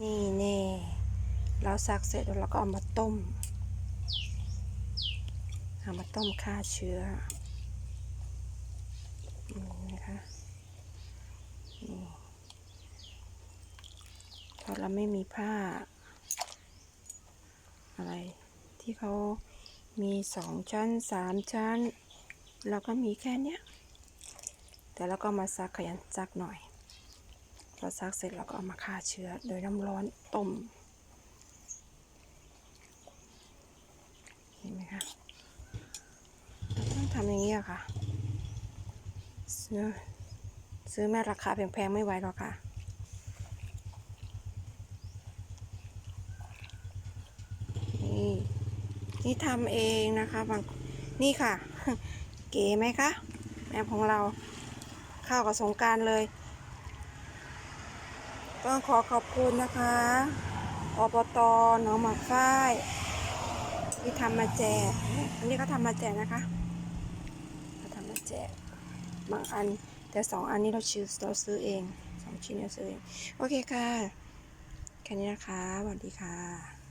นี่เน่เราซักเสร็จแล้วเราก็เอามาต้ม เอามาต้มฆ่าเชื้อนี่นะคะนี่พอเราไม่มีผ้า อะไรที่เขามีสองชั้นสามชั้น เราก็มีแค่เนี้ย แต่เราก็มาซักขยันซักหน่อย พอซักเสร็จเราก็เอามาฆ่าเชื้อ โดยน้ำร้อนต้มเห็นไหมคะเราต้องทำอย่างนี้อะค่ะซื้อซื้อแม่ราคาแพงๆไม่ไหวหรอกค่ะนี่นี่ทำเองนะคะบางนี่ค่ะ เก๋ไหมคะแอปของเราเข้ากับสงการเลย ต้องขอขอบคุณนะคะอบตหนองหมากฝ้าย ที่ทำมาแจก อันนี้ก็ทำมาแจกนะคะเขาทำมาแจกบางอัน แต่สองอันนี้เราชื่อเราซื้อเองสองชิ้นเราซื้อเอง โอเคค่ะ แค่นี้นะคะสวัสดีค่ะ